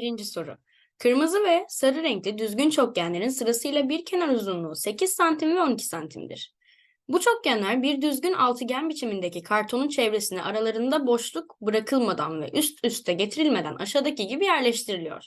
Birinci soru. Kırmızı ve sarı renkli düzgün çokgenlerin sırasıyla bir kenar uzunluğu 8 santim ve 12 santimdir. Bu çokgenler bir düzgün altıgen biçimindeki kartonun çevresine aralarında boşluk bırakılmadan ve üst üste getirilmeden aşağıdaki gibi yerleştiriliyor.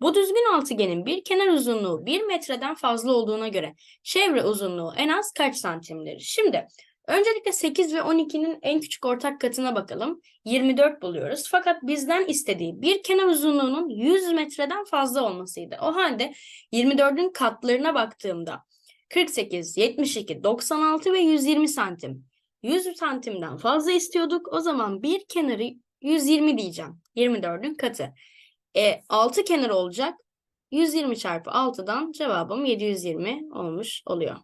Bu düzgün altıgenin bir kenar uzunluğu 1 metreden fazla olduğuna göre çevre uzunluğu en az kaç santimdir? Şimdi öncelikle 8 ve 12'nin en küçük ortak katına bakalım. 24 buluyoruz. Fakat bizden istediği bir kenar uzunluğunun 100 metreden fazla olmasıydı. O halde 24'ün katlarına baktığımda 48, 72, 96 ve 120 santim. 100 santimden fazla istiyorduk. O zaman bir kenarı 120 diyeceğim. 24'ün katı. E, 6 kenar olacak. 120 çarpı 6'dan cevabım 720 olmuş oluyor.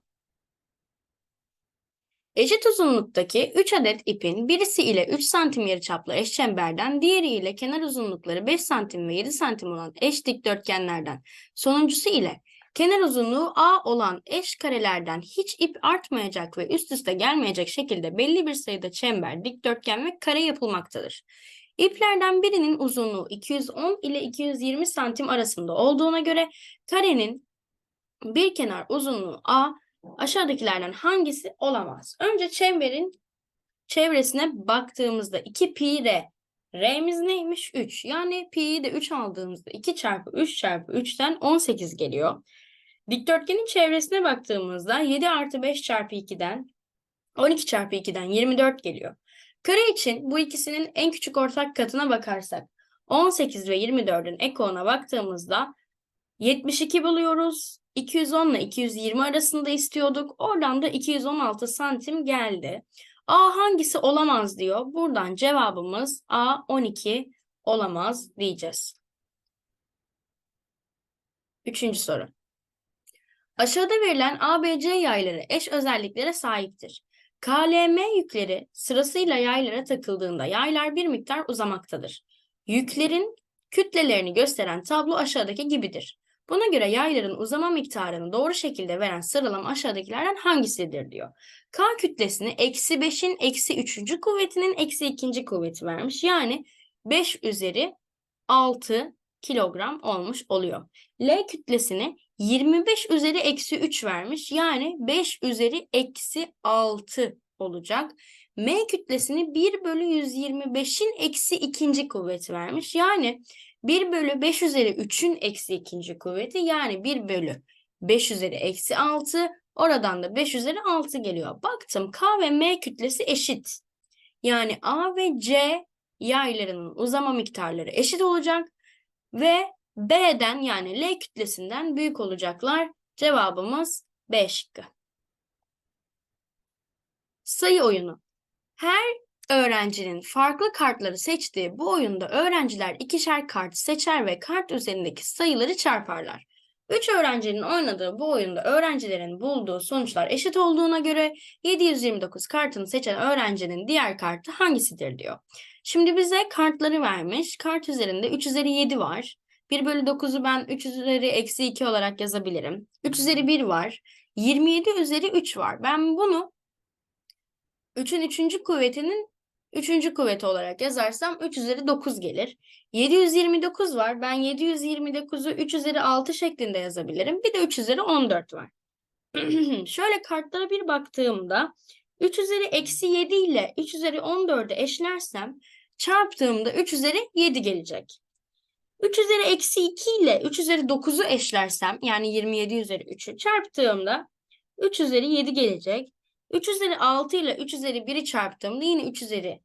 Eşit uzunluktaki 3 adet ipin birisi ile 3 santim yarıçaplı eşçemberden, diğeri ile kenar uzunlukları 5 santim ve 7 santim olan eş dikdörtgenlerden, sonuncusu ile kenar uzunluğu A olan eş karelerden hiç ip artmayacak ve üst üste gelmeyecek şekilde belli bir sayıda çember, dikdörtgen ve kare yapılmaktadır. İplerden birinin uzunluğu 210 ile 220 santim arasında olduğuna göre karenin bir kenar uzunluğu A aşağıdakilerden hangisi olamaz? Önce çemberin çevresine baktığımızda 2 pi r. R'miz neymiş? 3. Yani pi'yi de 3 aldığımızda 2 çarpı 3 çarpı 3'ten 18 geliyor. Dikdörtgenin çevresine baktığımızda 7 artı 5 çarpı 2'den 12 çarpı 2'den 24 geliyor. Kare için bu ikisinin en küçük ortak katına bakarsak 18 ve 24'ün ekona baktığımızda 72 buluyoruz. 210 ile 220 arasında istiyorduk. Oradan da 216 santim geldi. A hangisi olamaz diyor. Buradan cevabımız A 12 olamaz diyeceğiz. Üçüncü soru. Aşağıda verilen ABC yayları eş özelliklere sahiptir. KLM yükleri sırasıyla yaylara takıldığında yaylar bir miktar uzamaktadır. Yüklerin kütlelerini gösteren tablo aşağıdaki gibidir. Buna göre yayların uzama miktarını doğru şekilde veren sıralama aşağıdakilerden hangisidir diyor. K kütlesini eksi 5'in eksi 3. kuvvetinin eksi 2. kuvveti vermiş. Yani 5 üzeri 6 kilogram olmuş oluyor. L kütlesini 25 üzeri eksi 3 vermiş. Yani 5 üzeri eksi 6 olacak. M kütlesini 1 bölü 125'in eksi 2. kuvveti vermiş. Yani 1 bölü 5 üzeri 3'ün eksi 2. kuvveti yani 1 bölü 5 üzeri eksi 6 oradan da 5 üzeri 6 geliyor. Baktım K ve M kütlesi eşit. Yani A ve C yaylarının uzama miktarları eşit olacak ve B'den yani L kütlesinden büyük olacaklar. Cevabımız B şıkkı. Sayı oyunu. Her öğrencinin farklı kartları seçtiği bu oyunda öğrenciler ikişer kart seçer ve kart üzerindeki sayıları çarparlar. Üç öğrencinin oynadığı bu oyunda öğrencilerin bulduğu sonuçlar eşit olduğuna göre 729 kartını seçen öğrencinin diğer kartı hangisidir diyor. Şimdi bize kartları vermiş. Kart üzerinde 3 üzeri 7 var. 1 bölü 9'u ben 3 üzeri eksi 2 olarak yazabilirim. 3 üzeri 1 var. 27 üzeri 3 var. Ben bunu 3'ün 3. kuvvetinin 3. kuvveti olarak yazarsam 3 üzeri 9 gelir. 729 var. Ben 729'u 3 üzeri 6 şeklinde yazabilirim. Bir de 3 üzeri 14 var. Şöyle kartlara bir baktığımda 3 üzeri eksi 7 ile 3 üzeri 14'ü eşlersem çarptığımda 3 üzeri 7 gelecek. 3 üzeri eksi 2 ile 3 üzeri 9'u eşlersem yani 27 üzeri 3'ü çarptığımda 3 üzeri 7 gelecek. 3 üzeri 6 ile 3 üzeri 1'i çarptığımda yine 3 üzeri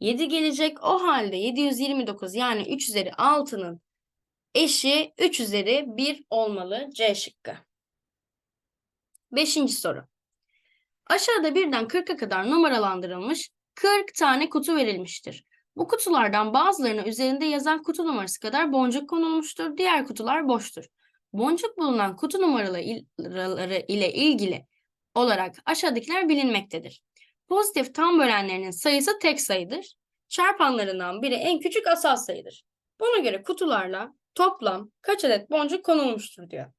7 gelecek. O halde 729 yani 3 üzeri 6'nın eşi 3 üzeri 1 olmalı C şıkkı. Beşinci soru. Aşağıda birden 40'a kadar numaralandırılmış 40 tane kutu verilmiştir. Bu kutulardan bazılarına üzerinde yazan kutu numarası kadar boncuk konulmuştur. Diğer kutular boştur. Boncuk bulunan kutu numaraları ile ilgili olarak aşağıdakiler bilinmektedir. Pozitif tam bölenlerinin sayısı tek sayıdır. Çarpanlarından biri en küçük asal sayıdır. Buna göre kutularla toplam kaç adet boncuk konulmuştur diyor.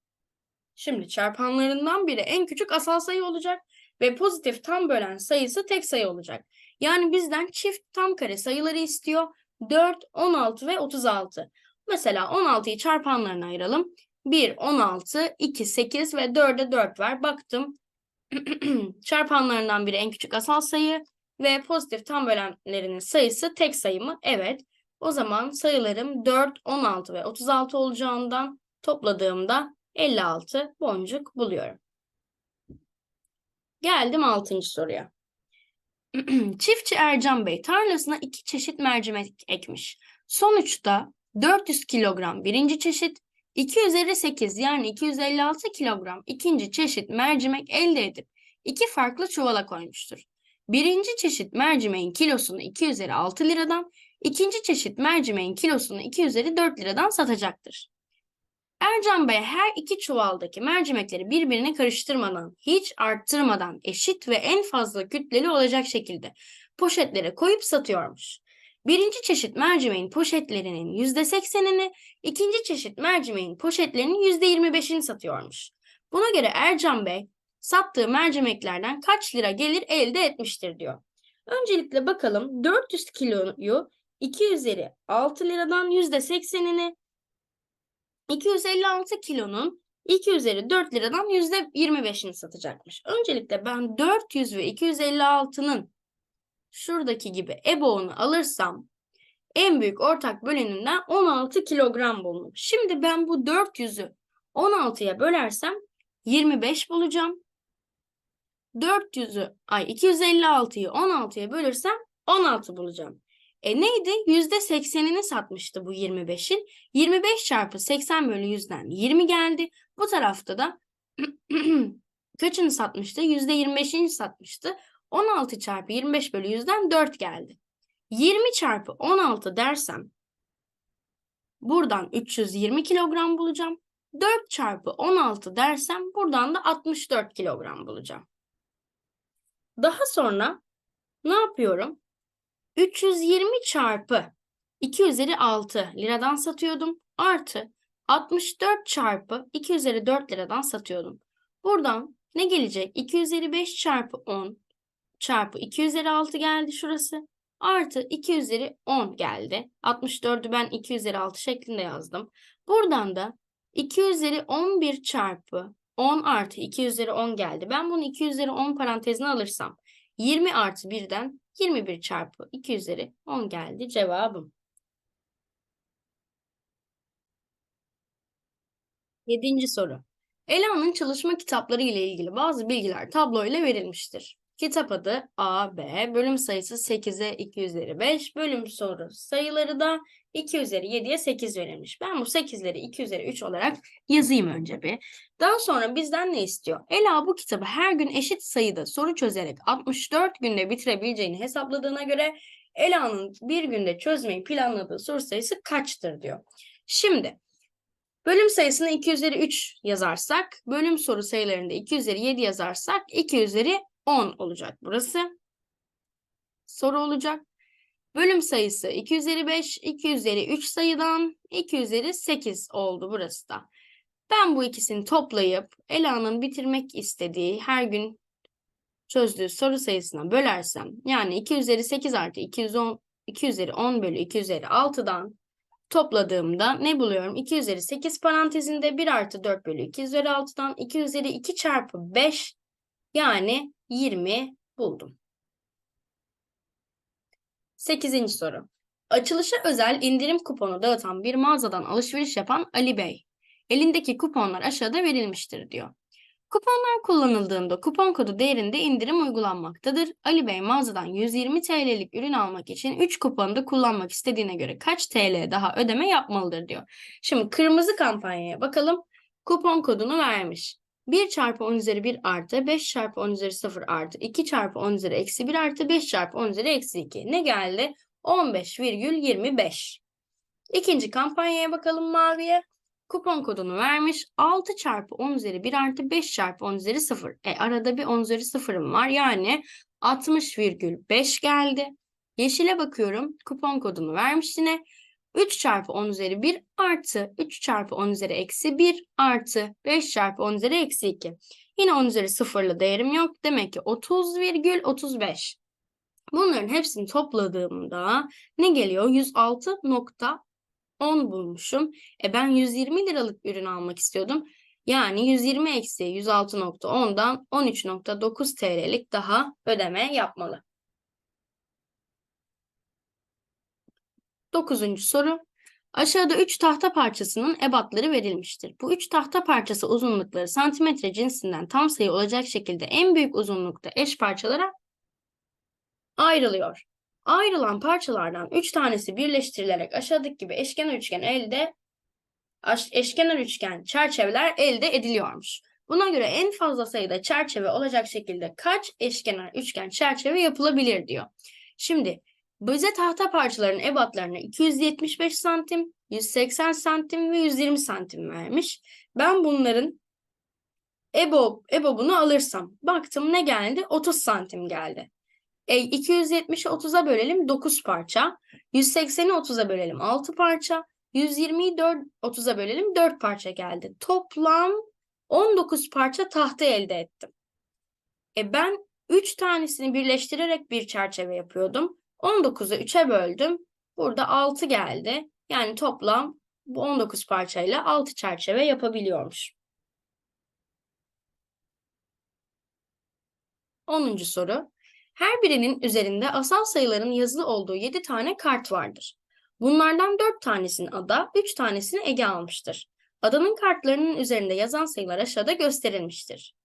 Şimdi çarpanlarından biri en küçük asal sayı olacak ve pozitif tam bölen sayısı tek sayı olacak. Yani bizden çift tam kare sayıları istiyor. 4, 16 ve 36. Mesela 16'yı çarpanlarına ayıralım. 1, 16, 2, 8 ve 4'e 4 var. Baktım çarpanlarından biri en küçük asal sayı ve pozitif tam bölenlerinin sayısı tek sayı mı? Evet. O zaman sayılarım 4, 16 ve 36 olacağından topladığımda 56 boncuk buluyorum. Geldim 6. soruya. Çiftçi Ercan Bey tarlasına iki çeşit mercimek ekmiş. Sonuçta 400 kilogram birinci çeşit, 2 üzeri 8 yani 256 kilogram ikinci çeşit mercimek elde edip iki farklı çuvala koymuştur. Birinci çeşit mercimeğin kilosunu 2 üzeri 6 liradan, ikinci çeşit mercimeğin kilosunu 2 üzeri 4 liradan satacaktır. Ercan Bey her iki çuvaldaki mercimekleri birbirine karıştırmadan, hiç arttırmadan eşit ve en fazla kütleli olacak şekilde poşetlere koyup satıyormuş. Birinci çeşit mercimeğin poşetlerinin yüzde seksenini, ikinci çeşit mercimeğin poşetlerinin yüzde yirmi beşini satıyormuş. Buna göre Ercan Bey sattığı mercimeklerden kaç lira gelir elde etmiştir diyor. Öncelikle bakalım 400 kiloyu 2 üzeri 6 liradan yüzde seksenini 256 kilonun 2 üzeri 4 liradan yüzde 25'ini satacakmış. Öncelikle ben 400 ve 256'nın şuradaki gibi EBO'unu alırsam en büyük ortak böleninden 16 kilogram bulunur. Şimdi ben bu 400'ü 16'ya bölersem 25 bulacağım. 400'ü ay 256'yı 16'ya bölürsem 16 bulacağım. E neydi? %80'ini satmıştı bu 25'in. 25 çarpı 80 bölü 100'den 20 geldi. Bu tarafta da kaçını satmıştı? %25'ini satmıştı. 16 çarpı 25 bölü 100'den 4 geldi. 20 çarpı 16 dersem buradan 320 kilogram bulacağım. 4 çarpı 16 dersem buradan da 64 kilogram bulacağım. Daha sonra ne yapıyorum? 320 çarpı 2 üzeri 6 liradan satıyordum. Artı 64 çarpı 2 üzeri 4 liradan satıyordum. Buradan ne gelecek? 2 üzeri 5 çarpı 10 çarpı 2 üzeri 6 geldi şurası. Artı 2 üzeri 10 geldi. 64'ü ben 2 üzeri 6 şeklinde yazdım. Buradan da 2 üzeri 11 çarpı 10 artı 2 üzeri 10 geldi. Ben bunu 2 üzeri 10 parantezine alırsam 20 artı 1'den 21 çarpı 2 üzeri 10 geldi cevabım. Yedinci soru. Ela'nın çalışma kitapları ile ilgili bazı bilgiler tablo ile verilmiştir. Kitap adı A, B, bölüm sayısı 8'e 2 üzeri 5, bölüm soru sayıları da 2 üzeri 7'ye 8 verilmiş. Ben bu 8'leri 2 üzeri 3 olarak yazayım önce bir. Daha sonra bizden ne istiyor? Ela bu kitabı her gün eşit sayıda soru çözerek 64 günde bitirebileceğini hesapladığına göre Ela'nın bir günde çözmeyi planladığı soru sayısı kaçtır diyor. Şimdi bölüm sayısını 2 üzeri 3 yazarsak, bölüm soru sayılarında 2 üzeri 7 yazarsak 2 üzeri 10 olacak burası. Soru olacak. Bölüm sayısı 2 üzeri 5, 2 üzeri 3 sayıdan 2 üzeri 8 oldu burası da. Ben bu ikisini toplayıp Ela'nın bitirmek istediği her gün çözdüğü soru sayısına bölersem yani 2 üzeri 8 artı 210, 2 üzeri 10 bölü 2 üzeri 6'dan topladığımda ne buluyorum? 2 üzeri 8 parantezinde 1 artı 4 bölü 2 üzeri 6'dan 2 üzeri 2 çarpı 5 yani 20 buldum. 8. soru. Açılışa özel indirim kuponu dağıtan bir mağazadan alışveriş yapan Ali Bey. Elindeki kuponlar aşağıda verilmiştir diyor. Kuponlar kullanıldığında kupon kodu değerinde indirim uygulanmaktadır. Ali Bey mağazadan 120 TL'lik ürün almak için 3 kuponu da kullanmak istediğine göre kaç TL daha ödeme yapmalıdır diyor. Şimdi kırmızı kampanyaya bakalım. Kupon kodunu vermiş. 1 çarpı 10 üzeri 1 artı 5 çarpı 10 üzeri 0 artı 2 çarpı 10 üzeri eksi 1 artı 5 çarpı 10 üzeri eksi 2. Ne geldi? 15,25. İkinci kampanyaya bakalım maviye. Kupon kodunu vermiş. 6 çarpı 10 üzeri 1 artı 5 çarpı 10 üzeri 0. E arada bir 10 üzeri 0'ım var. Yani 60,5 geldi. Yeşile bakıyorum. Kupon kodunu vermiş yine. 3 çarpı 10 üzeri 1 artı 3 çarpı 10 üzeri eksi 1 artı 5 çarpı 10 üzeri eksi 2. Yine 10 üzeri sıfırlı değerim yok. Demek ki 30,35. Bunların hepsini topladığımda ne geliyor? 106.5 10 bulmuşum. E ben 120 liralık ürün almak istiyordum. Yani 120 eksi 106.10'dan 13.9 TL'lik daha ödeme yapmalı. Dokuzuncu soru. Aşağıda 3 tahta parçasının ebatları verilmiştir. Bu 3 tahta parçası uzunlukları santimetre cinsinden tam sayı olacak şekilde en büyük uzunlukta eş parçalara ayrılıyor. Ayrılan parçalardan 3 tanesi birleştirilerek aşağıdaki gibi eşkenar üçgen elde eşkenar üçgen çerçeveler elde ediliyormuş. Buna göre en fazla sayıda çerçeve olacak şekilde kaç eşkenar üçgen çerçeve yapılabilir diyor. Şimdi bize tahta parçalarının ebatlarını 275 santim, 180 santim ve 120 santim vermiş. Ben bunların EBOB, EBOB'unu alırsam baktım ne geldi? 30 santim geldi. E, 270'i 30'a bölelim 9 parça. 180'i 30'a bölelim 6 parça. 120'yi 4, 30'a bölelim 4 parça geldi. Toplam 19 parça tahta elde ettim. E ben 3 tanesini birleştirerek bir çerçeve yapıyordum. 19'u 3'e böldüm. Burada 6 geldi. Yani toplam bu 19 parçayla 6 çerçeve yapabiliyormuş. 10. soru. Her birinin üzerinde asal sayıların yazılı olduğu 7 tane kart vardır. Bunlardan 4 tanesini ada, 3 tanesini Ege almıştır. Adanın kartlarının üzerinde yazan sayılar aşağıda gösterilmiştir.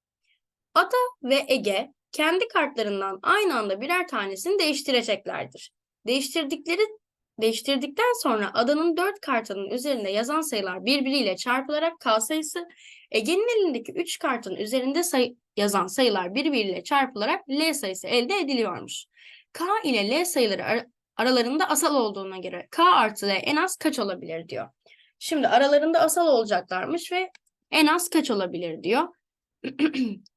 Ada ve Ege kendi kartlarından aynı anda birer tanesini değiştireceklerdir. Değiştirdikleri değiştirdikten sonra adanın dört kartının üzerinde yazan sayılar birbiriyle çarpılarak K sayısı, Ege'nin elindeki üç kartın üzerinde sayı, yazan sayılar birbiriyle çarpılarak L sayısı elde ediliyormuş. K ile L sayıları ar aralarında asal olduğuna göre K artı L en az kaç olabilir diyor. Şimdi aralarında asal olacaklarmış ve en az kaç olabilir diyor.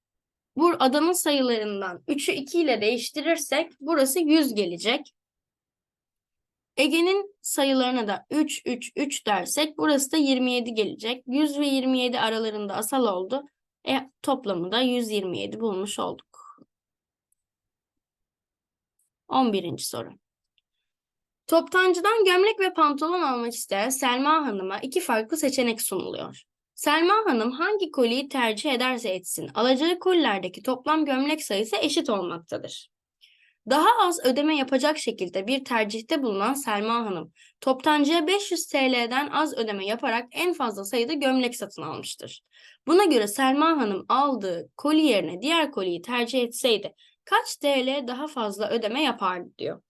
Bu adanın sayılarından 3'ü 2 ile değiştirirsek burası 100 gelecek. Ege'nin sayılarına da 3, 3, 3 dersek burası da 27 gelecek. 100 ve 27 aralarında asal oldu. E, toplamı da 127 bulmuş olduk. 11. soru. Toptancıdan gömlek ve pantolon almak isteyen Selma Hanım'a iki farklı seçenek sunuluyor. Selma Hanım hangi koliyi tercih ederse etsin alacağı kolilerdeki toplam gömlek sayısı eşit olmaktadır. Daha az ödeme yapacak şekilde bir tercihte bulunan Selma Hanım, toptancıya 500 TL'den az ödeme yaparak en fazla sayıda gömlek satın almıştır. Buna göre Selma Hanım aldığı koli yerine diğer koliyi tercih etseydi kaç TL daha fazla ödeme yapardı diyor.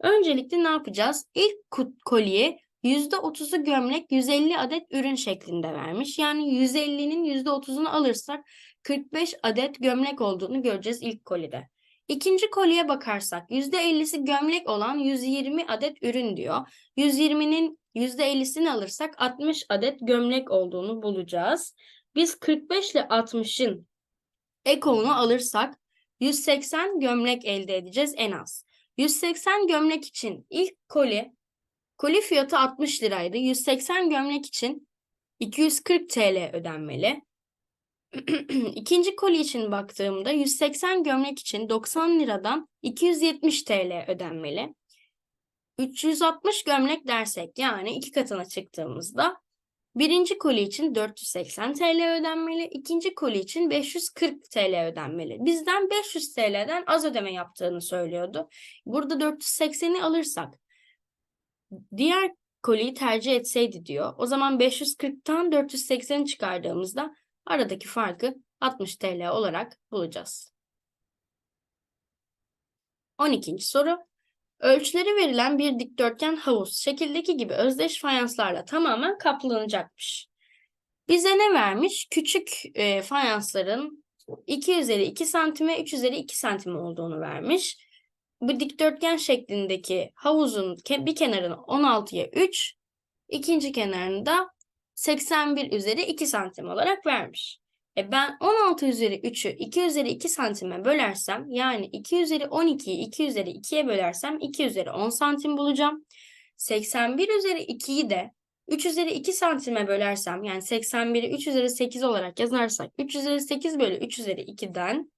Öncelikle ne yapacağız? İlk koliye %30'u gömlek 150 adet ürün şeklinde vermiş. Yani 150'nin %30'unu alırsak 45 adet gömlek olduğunu göreceğiz ilk kolide. İkinci koliye bakarsak %50'si gömlek olan 120 adet ürün diyor. 120'nin %50'sini alırsak 60 adet gömlek olduğunu bulacağız. Biz 45 ile 60'ın ekonu alırsak 180 gömlek elde edeceğiz en az. 180 gömlek için ilk koli Koli fiyatı 60 liraydı. 180 gömlek için 240 TL ödenmeli. İkinci koli için baktığımda 180 gömlek için 90 liradan 270 TL ödenmeli. 360 gömlek dersek yani iki katına çıktığımızda birinci koli için 480 TL ödenmeli, ikinci koli için 540 TL ödenmeli. Bizden 500 TL'den az ödeme yaptığını söylüyordu. Burada 480'i alırsak diğer koliyi tercih etseydi diyor. O zaman 540'tan 480 çıkardığımızda aradaki farkı 60 TL olarak bulacağız. 12. soru. Ölçüleri verilen bir dikdörtgen havuz şekildeki gibi özdeş fayanslarla tamamen kaplanacakmış. Bize ne vermiş? Küçük e, fayansların 2 üzeri 2 santime 3 üzeri 2 santim olduğunu vermiş bu dikdörtgen şeklindeki havuzun bir kenarını 16'ya 3, ikinci kenarını da 81 üzeri 2 santim olarak vermiş. E ben 16 üzeri 3'ü 2 üzeri 2 santime bölersem yani 2 üzeri 12'yi 2 üzeri 2'ye bölersem 2 üzeri 10 santim bulacağım. 81 üzeri 2'yi de 3 üzeri 2 santime bölersem yani 81'i 3 üzeri 8 olarak yazarsak 3 üzeri 8 bölü 3 üzeri 2'den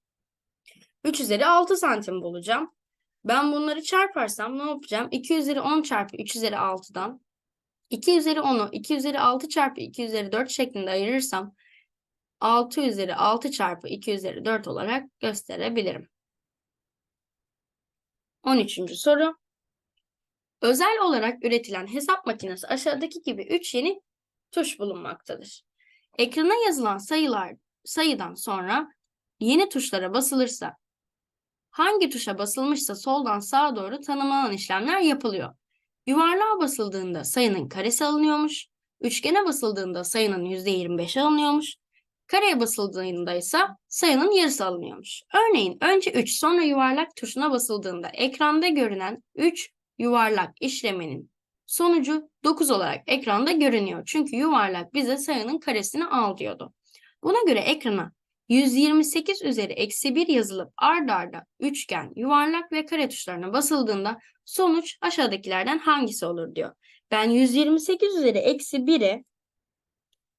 3 üzeri 6 santim bulacağım. Ben bunları çarparsam ne yapacağım? 2 üzeri 10 çarpı 3 üzeri 6'dan 2 üzeri 10'u 2 üzeri 6 çarpı 2 üzeri 4 şeklinde ayırırsam 6 üzeri 6 çarpı 2 üzeri 4 olarak gösterebilirim. 13. soru. Özel olarak üretilen hesap makinesi aşağıdaki gibi 3 yeni tuş bulunmaktadır. Ekrana yazılan sayılar sayıdan sonra yeni tuşlara basılırsa hangi tuşa basılmışsa soldan sağa doğru tanımlanan işlemler yapılıyor. Yuvarlığa basıldığında sayının karesi alınıyormuş. Üçgene basıldığında sayının %25'i alınıyormuş. Kareye basıldığında ise sayının yarısı alınıyormuş. Örneğin önce 3 sonra yuvarlak tuşuna basıldığında ekranda görünen 3 yuvarlak işleminin sonucu 9 olarak ekranda görünüyor. Çünkü yuvarlak bize sayının karesini al diyordu. Buna göre ekrana 128 üzeri eksi 1 yazılıp ard arda üçgen, yuvarlak ve kare tuşlarına basıldığında sonuç aşağıdakilerden hangisi olur diyor. Ben 128 üzeri eksi 1'e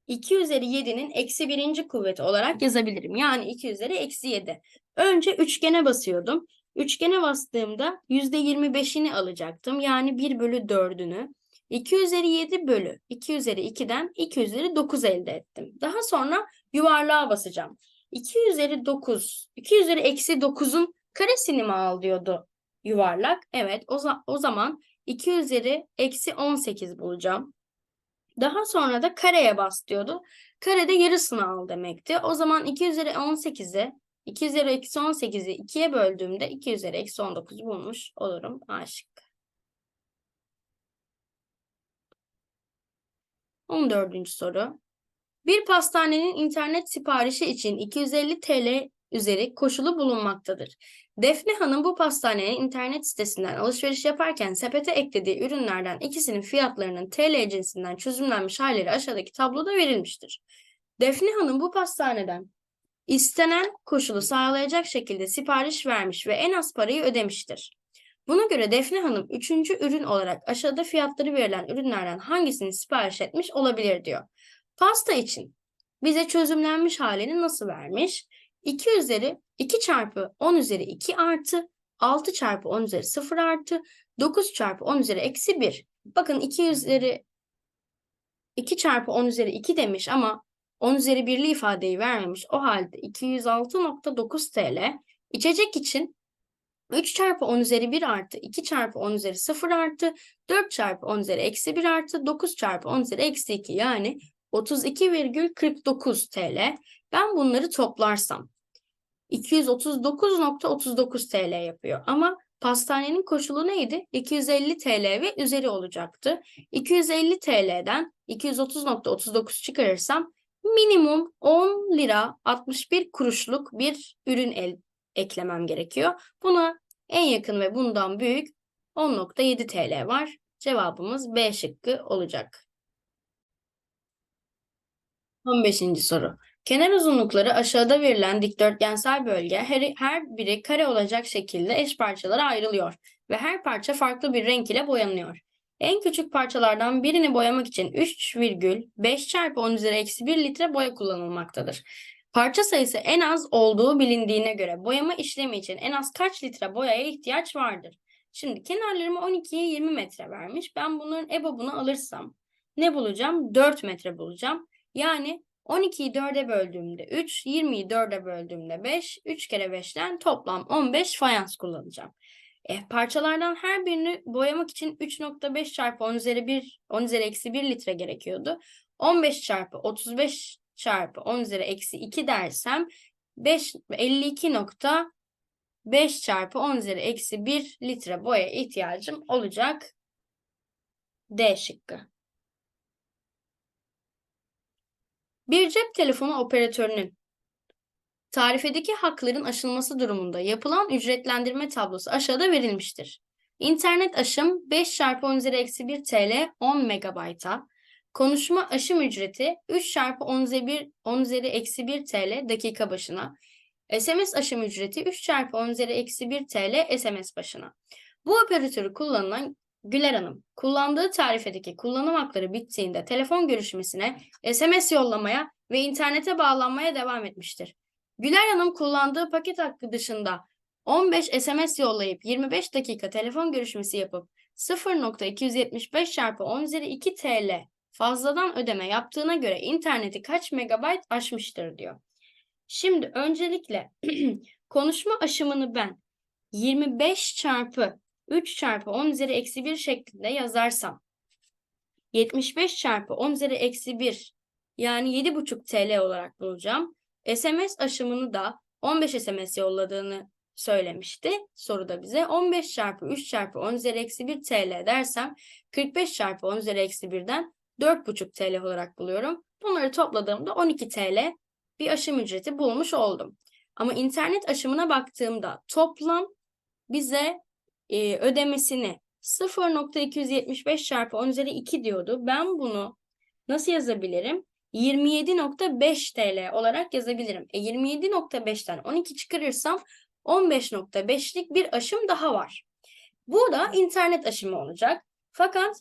2 üzeri 7'nin eksi birinci kuvveti olarak yazabilirim. Yani 2 üzeri eksi 7. Önce üçgene basıyordum. Üçgene bastığımda %25'ini alacaktım. Yani 1 bölü 4'ünü. 2 üzeri 7 bölü 2 üzeri 2'den 2 üzeri 9 elde ettim. Daha sonra yuvarlığa basacağım. 2 üzeri 9, 2 üzeri eksi 9'un karesini mi al diyordu yuvarlak. Evet o, za o zaman 2 üzeri eksi 18 bulacağım. Daha sonra da kareye bas diyordu. Karede yarısını al demekti. O zaman 2 üzeri 18'i 2 üzeri eksi 18'i 2'ye böldüğümde 2 üzeri eksi 19 bulmuş olurum. A şıkkı. 14. soru. Bir pastanenin internet siparişi için 250 TL üzeri koşulu bulunmaktadır. Defne Hanım bu pastanenin internet sitesinden alışveriş yaparken sepete eklediği ürünlerden ikisinin fiyatlarının TL cinsinden çözümlenmiş halleri aşağıdaki tabloda verilmiştir. Defne Hanım bu pastaneden istenen koşulu sağlayacak şekilde sipariş vermiş ve en az parayı ödemiştir. Buna göre Defne Hanım üçüncü ürün olarak aşağıda fiyatları verilen ürünlerden hangisini sipariş etmiş olabilir diyor. Pasta için bize çözümlenmiş halini nasıl vermiş? 2 üzeri 2 çarpı 10 üzeri 2 artı 6 çarpı 10 üzeri 0 artı 9 çarpı 10 üzeri eksi 1. Bakın 2 üzeri 2 çarpı 10 üzeri 2 demiş ama 10 üzeri 1'li ifadeyi vermemiş. O halde 206.9 TL. İçecek için 3 çarpı 10 üzeri 1 artı 2 çarpı 10 üzeri 0 artı 4 çarpı 10 üzeri eksi 1 artı 9 çarpı 10 üzeri eksi 2 yani 32,49 TL. Ben bunları toplarsam 239.39 TL yapıyor. Ama pastanenin koşulu neydi? 250 TL ve üzeri olacaktı. 250 TL'den 230.39 çıkarırsam minimum 10 lira 61 kuruşluk bir ürün el, eklemem gerekiyor. Buna en yakın ve bundan büyük 10.7 TL var. Cevabımız B şıkkı olacak. 15. soru. Kenar uzunlukları aşağıda verilen dikdörtgensel bölge her, her biri kare olacak şekilde eş parçalara ayrılıyor ve her parça farklı bir renk ile boyanıyor. En küçük parçalardan birini boyamak için 3,5 çarpı 10 üzeri eksi 1 litre boya kullanılmaktadır. Parça sayısı en az olduğu bilindiğine göre boyama işlemi için en az kaç litre boyaya ihtiyaç vardır? Şimdi kenarlarımı 12'ye 20 metre vermiş. Ben bunların EBOB'unu alırsam ne bulacağım? 4 metre bulacağım. Yani 12'yi 4'e böldüğümde 3, 20'yi 4'e böldüğümde 5, 3 kere 5'ten toplam 15 fayans kullanacağım. E, parçalardan her birini boyamak için 3.5 çarpı 10 üzeri 1, 10 üzeri eksi 1 litre gerekiyordu. 15 çarpı 35 çarpı 10 üzeri eksi 2 dersem 5, 52.5 çarpı 10 üzeri eksi 1 litre boya ihtiyacım olacak. D şıkkı. Bir cep telefonu operatörünün tarifedeki hakların aşılması durumunda yapılan ücretlendirme tablosu aşağıda verilmiştir. İnternet aşım 5 çarpı 10 üzeri eksi 1 TL 10 megabayta. Konuşma aşım ücreti 3 çarpı 10 üzeri, 1, 10 üzeri eksi 1 TL dakika başına. SMS aşım ücreti 3 çarpı 10 üzeri eksi 1 TL SMS başına. Bu operatörü kullanılan Güler Hanım, kullandığı tarifedeki kullanım hakları bittiğinde telefon görüşmesine, SMS yollamaya ve internete bağlanmaya devam etmiştir. Güler Hanım kullandığı paket hakkı dışında 15 SMS yollayıp 25 dakika telefon görüşmesi yapıp 0.275 çarpı 10 üzeri 2 TL fazladan ödeme yaptığına göre interneti kaç megabayt aşmıştır diyor. Şimdi öncelikle konuşma aşımını ben 25 çarpı 3 çarpı 10 üzeri eksi 1 şeklinde yazarsam 75 çarpı 10 üzeri eksi 1 yani 7,5 TL olarak bulacağım. SMS aşımını da 15 SMS yolladığını söylemişti soruda bize. 15 çarpı 3 çarpı 10 üzeri eksi 1 TL dersem 45 çarpı 10 üzeri eksi 1'den 4,5 TL olarak buluyorum. Bunları topladığımda 12 TL bir aşım ücreti bulmuş oldum. Ama internet aşımına baktığımda toplam bize e, ödemesini 0.275 çarpı 10 üzeri 2 diyordu. Ben bunu nasıl yazabilirim? 27.5 TL olarak yazabilirim. E 27.5'ten 12 çıkarırsam 15.5'lik bir aşım daha var. Bu da internet aşımı olacak. Fakat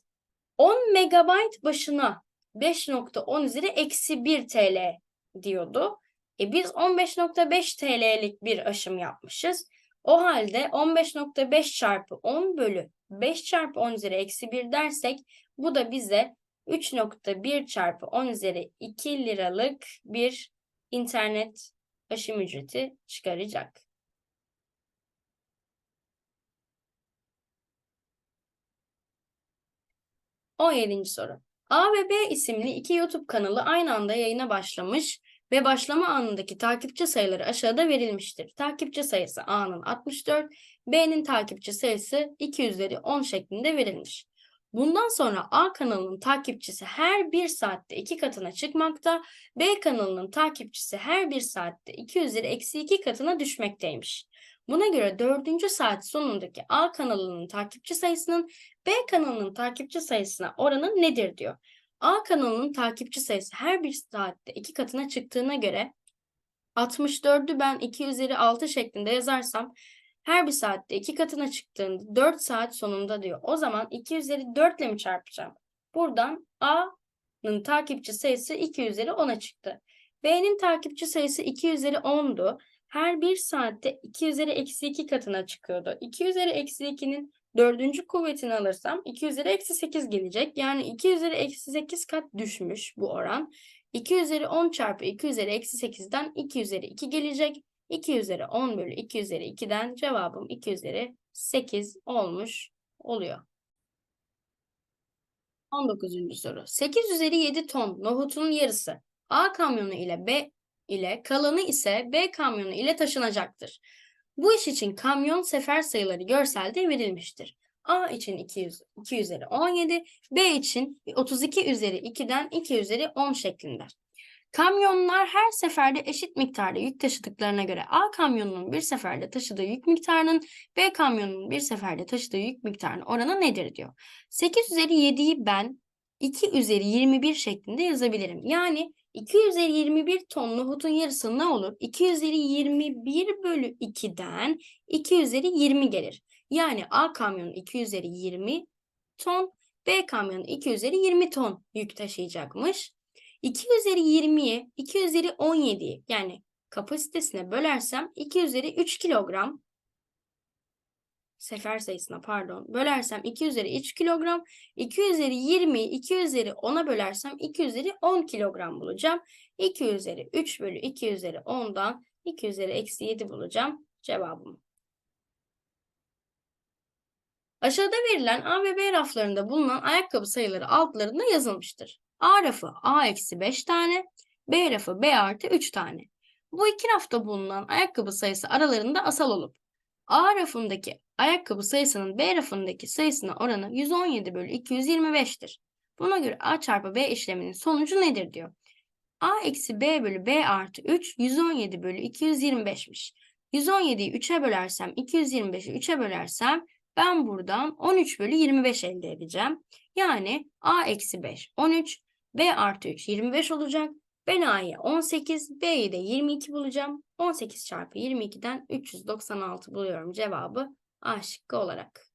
10 megabayt başına 5.10 üzeri eksi 1 TL diyordu. E biz 15.5 TL'lik bir aşım yapmışız. O halde 15.5 çarpı 10 bölü 5 çarpı 10 üzeri eksi 1 dersek bu da bize 3.1 çarpı 10 üzeri 2 liralık bir internet aşım ücreti çıkaracak. On yedinci soru. A ve B isimli iki YouTube kanalı aynı anda yayına başlamış ve başlama anındaki takipçi sayıları aşağıda verilmiştir. Takipçi sayısı A'nın 64, B'nin takipçi sayısı 200'leri 10 şeklinde verilmiş. Bundan sonra A kanalının takipçisi her bir saatte iki katına çıkmakta, B kanalının takipçisi her bir saatte 2 üzeri eksi 2 katına düşmekteymiş. Buna göre dördüncü saat sonundaki A kanalının takipçi sayısının B kanalının takipçi sayısına oranı nedir diyor. A kanalının takipçi sayısı her bir saatte iki katına çıktığına göre 64'ü ben 2 üzeri 6 şeklinde yazarsam her bir saatte iki katına çıktığında 4 saat sonunda diyor. O zaman 2 üzeri 4 ile mi çarpacağım? Buradan A'nın takipçi sayısı 2 üzeri 10'a çıktı. B'nin takipçi sayısı 2 üzeri 10'du. Her bir saatte 2 üzeri eksi 2 katına çıkıyordu. 2 üzeri eksi 2'nin dördüncü kuvvetini alırsam 2 üzeri eksi 8 gelecek. Yani 2 üzeri eksi 8 kat düşmüş bu oran. 2 üzeri 10 çarpı 2 üzeri eksi 8'den 2 üzeri 2 gelecek. 2 üzeri 10 bölü 2 üzeri 2'den cevabım 2 üzeri 8 olmuş oluyor. 19. soru. 8 üzeri 7 ton nohutunun yarısı A kamyonu ile B ile kalanı ise B kamyonu ile taşınacaktır. Bu iş için kamyon sefer sayıları görselde verilmiştir. A için 200, 2 üzeri 17, B için 32 üzeri 2'den 2 üzeri 10 şeklinde. Kamyonlar her seferde eşit miktarda yük taşıdıklarına göre A kamyonunun bir seferde taşıdığı yük miktarının B kamyonunun bir seferde taşıdığı yük miktarının oranı nedir diyor. 8 üzeri 7'yi ben 2 üzeri 21 şeklinde yazabilirim. Yani 2 üzeri 21 ton nohutun yarısı ne olur? 2 üzeri 21 bölü 2'den 2 üzeri 20 gelir. Yani A kamyonu 2 üzeri 20 ton, B kamyonu 2 üzeri 20 ton yük taşıyacakmış. 2 üzeri 20'yi 2 üzeri 17'yi yani kapasitesine bölersem 2 üzeri 3 kilogram sefer sayısına pardon bölersem 2 üzeri 3 kilogram 2 üzeri 20 2 üzeri 10'a bölersem 2 üzeri 10 kilogram bulacağım. 2 üzeri 3 bölü 2 üzeri 10'dan 2 üzeri eksi 7 bulacağım cevabım. Aşağıda verilen A ve B raflarında bulunan ayakkabı sayıları altlarında yazılmıştır. A rafı A eksi 5 tane, B rafı B artı 3 tane. Bu iki rafta bulunan ayakkabı sayısı aralarında asal olup A rafındaki ayakkabı sayısının B rafındaki sayısına oranı 117 bölü 225'tir. Buna göre A çarpı B işleminin sonucu nedir diyor. A eksi B bölü B artı 3 117 bölü 225'miş. 117'yi 3'e bölersem 225'i 3'e bölersem ben buradan 13 bölü 25 elde edeceğim. Yani A eksi 5 13 B artı 3 25 olacak. Ben A'yı 18, B'yi de 22 bulacağım. 18 çarpı 22'den 396 buluyorum cevabı A şıkkı olarak.